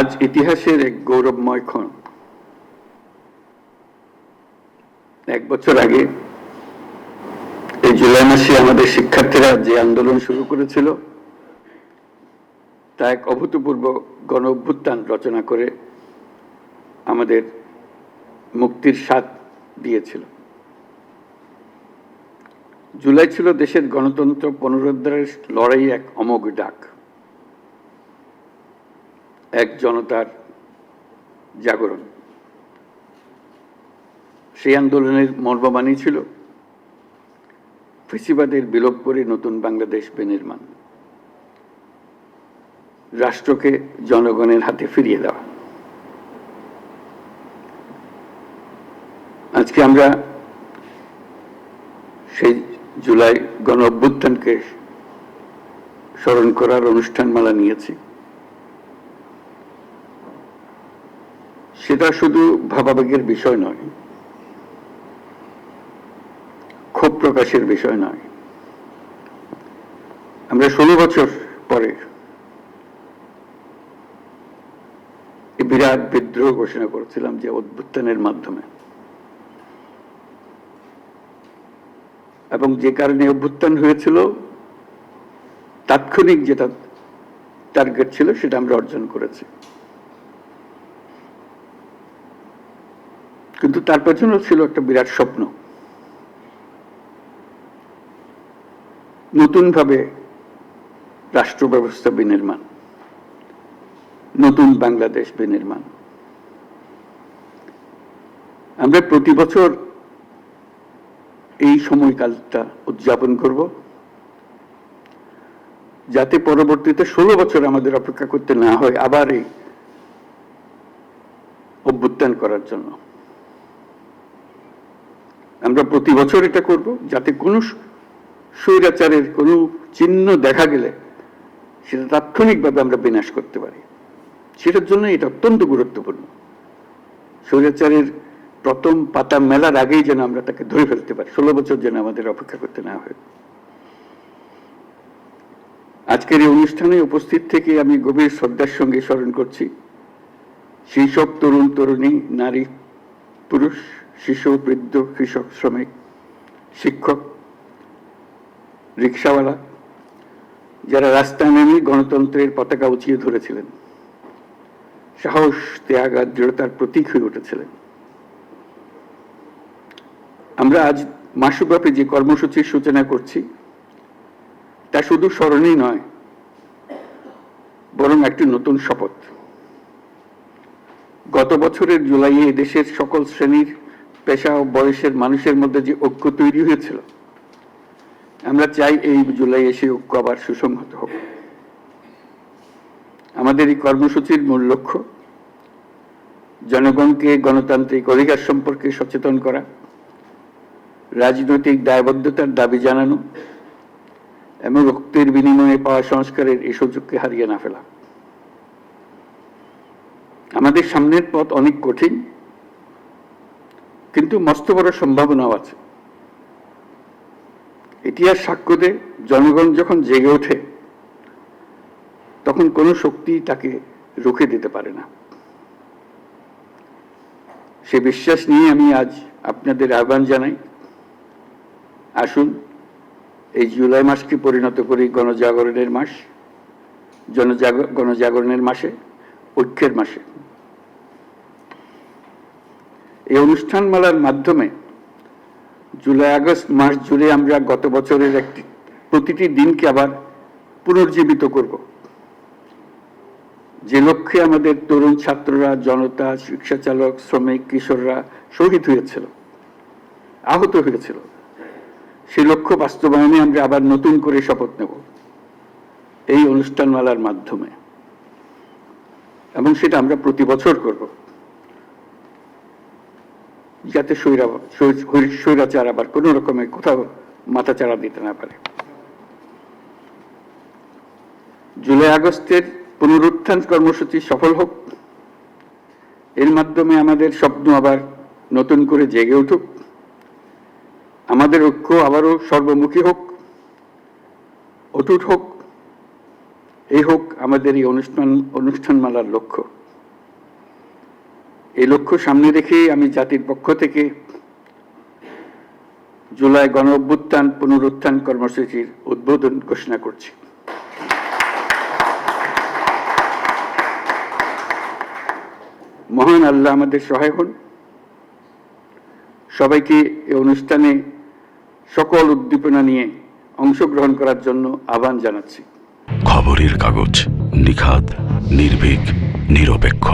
আজ ইতিহাসের এক গৌরবময় ক্ষণ। এক বছর আগে, এই জুলাই মাসে আমাদের শিক্ষার্থীরা যে আন্দোলন শুরু করেছিল, তা এক অভূতপূর্ব গণ অভ্যুত্থান রচনা করে আমাদের মুক্তির স্বাদ দিয়েছিল। জুলাই ছিল দেশের গণতন্ত্র পুনরুদ্ধারের লড়াই এক অমোঘ ডাক। এক জনতার জাগরণ। সেই আন্দোলনের মর্মবাণী ছিল, ফেসিবাদের বিলোপ করে নতুন বাংলাদেশ বেনির্মাণ। রাষ্ট্রকে জনগণের হাতে ফিরিয়ে দেওয়া। আজকে আমরা সেই জুলাই গণ অভ্যুত্থানকে স্মরণ করার অনুষ্ঠানমালা নিয়েছি। সেটা শুধু ভাবাবেগের বিষয় নয়, ক্ষোভ প্রকাশের বিষয় নয়। আমরা ষোলো বছর পরে বিরাট বিদ্রোহ ঘোষণা করেছিলাম যে অভ্যুত্থানের মাধ্যমে। এবং যে কারণে অভ্যুত্থান হয়েছিল, তাৎক্ষণিক যেটা টার্গেট ছিল সেটা আমরা অর্জন করেছি। কিন্তু তার পেছনেও ছিল একটা বিরাট স্বপ্ন। নতুনভাবে রাষ্ট্র ব্যবস্থা বিনির্মাণ, নতুন বাংলাদেশ বিনির্মাণ। আমরা প্রতি বছর এই সময়কালটা উদযাপন করব, যাতে পরবর্তীতে ষোলো বছর আমাদের অপেক্ষা করতে না হয় আবার এই অভ্যুত্থান করার জন্য। আমরা প্রতি বছর এটা করব, যাতে কোনো স্বৈরাচারের কোনো চিহ্ন দেখা গেলে সেটা তাৎক্ষণিকভাবে আমরা বিনাশ করতে পারি। সেটার জন্য এটা অত্যন্ত গুরুত্বপূর্ণ। স্বৈরাচারের প্রথম পাতা মেলার আগেই যেন আমরা তাকে ধরে ফেলতে পারি, ষোলো বছর যেন আমাদের অপেক্ষা করতে না হয়। আজকের এই অনুষ্ঠানে উপস্থিত থেকে আমি গভীর শ্রদ্ধার সঙ্গে স্মরণ করছি, সেই সব তরুণ তরুণী নারী, পুরুষ শিশু, বৃদ্ধ, কৃষক, শ্রমিক, শিক্ষক, রিক্সাওয়ালা, যারা রাস্তায় নেমে গণতন্ত্রের পতাকা উঁচিয়ে ধরেছিলেন। সাহস, ত্যাগ আর দৃঢ়তার প্রতীক হয়ে উঠেছিলেন। আমরা আজ মাসব্যাপী যে কর্মসূচির সূচনা করছি, তা শুধু স্মরণই নয়, বরং একটি নতুন শপথ। গত বছরের জুলাইয়ে দেশের সকল শ্রেণির পেশা ও বয়সের মানুষের মধ্যে যে ঐক্য তৈরি হয়েছিল, আমরা চাই এই জুলাই এসে ঐক্য আবার সুসংহত হোক। আমাদের এই কর্মসূচির মূল লক্ষ্য, জনগণকে গণতান্ত্রিক অধিকার সম্পর্কে সচেতন করা, রাজনৈতিক দায়বদ্ধতার দাবি জানানো এবং রক্তের বিনিময়ে পাওয়া সংস্কারের এই সুযোগকে হারিয়ে না ফেলা। আমাদের সামনের পথ অনেক কঠিন কিন্তু মস্ত বড় সম্ভাবনাও আছে। ইতিহাস সাক্ষ্য দেয়, জনগণ যখন জেগে ওঠে, তখন কোনো শক্তি তাকে রুখে দিতে পারে না। সে বিশ্বাস নিয়ে আমি আজ আপনাদের আহ্বান জানাই। আসুন, এই জুলাই মাসকে পরিণত করি গণজাগরণের মাস, জনজাগ, গণজাগরণের মাসে, ঐক্যের মাসে। এই অনুষ্ঠানমালার মাধ্যমে জুলাই, আগস্ট মাস জুড়ে আমরা গত বছরের একটি, প্রতিটি দিনকে আবার পুনর্জীবিত করব। যে লক্ষ্যে আমাদের তরুণ ছাত্ররা, জনতা রিক্সা চালক শ্রমিক, কিশোররা শহীদ হয়েছিল, আহত হয়েছিল, সেই লক্ষ্য বাস্তবায়নে আমরা আবার নতুন করে শপথ নেব এই অনুষ্ঠানমালার মাধ্যমে। এবং সেটা আমরা প্রতি বছর করব। যাতে স্বৈরা স্বৈরাচার আবার কোন রকমের কোথাও মাথা চাড়া দিতে না পারে। জুলাই আগস্টের পুনরুত্থান কর্মসূচি সফল হোক, এর মাধ্যমে আমাদের স্বপ্ন আবার নতুন করে জেগে উঠুক। আমাদের ঐক্য আবারও সর্বমুখী হোক, অটুট হোক, এই হোক আমাদের এই অনুষ্ঠান অনুষ্ঠানমালার লক্ষ্য। এই লক্ষ্য সামনে রেখে আমি জাতির পক্ষ থেকে জুলাই গণ অভ্যুত্থান পুনরুত্থান কর্মসূচির উদ্বোধন ঘোষণা করছি। মহান আল্লাহ আমাদের সহায় হন। সবাইকে এই অনুষ্ঠানে সকল উদ্দীপনা নিয়ে অংশগ্রহণ করার জন্য আহ্বান জানাচ্ছি। খবরের কাগজ নিখাদ, নির্ভীক, নিরপেক্ষ।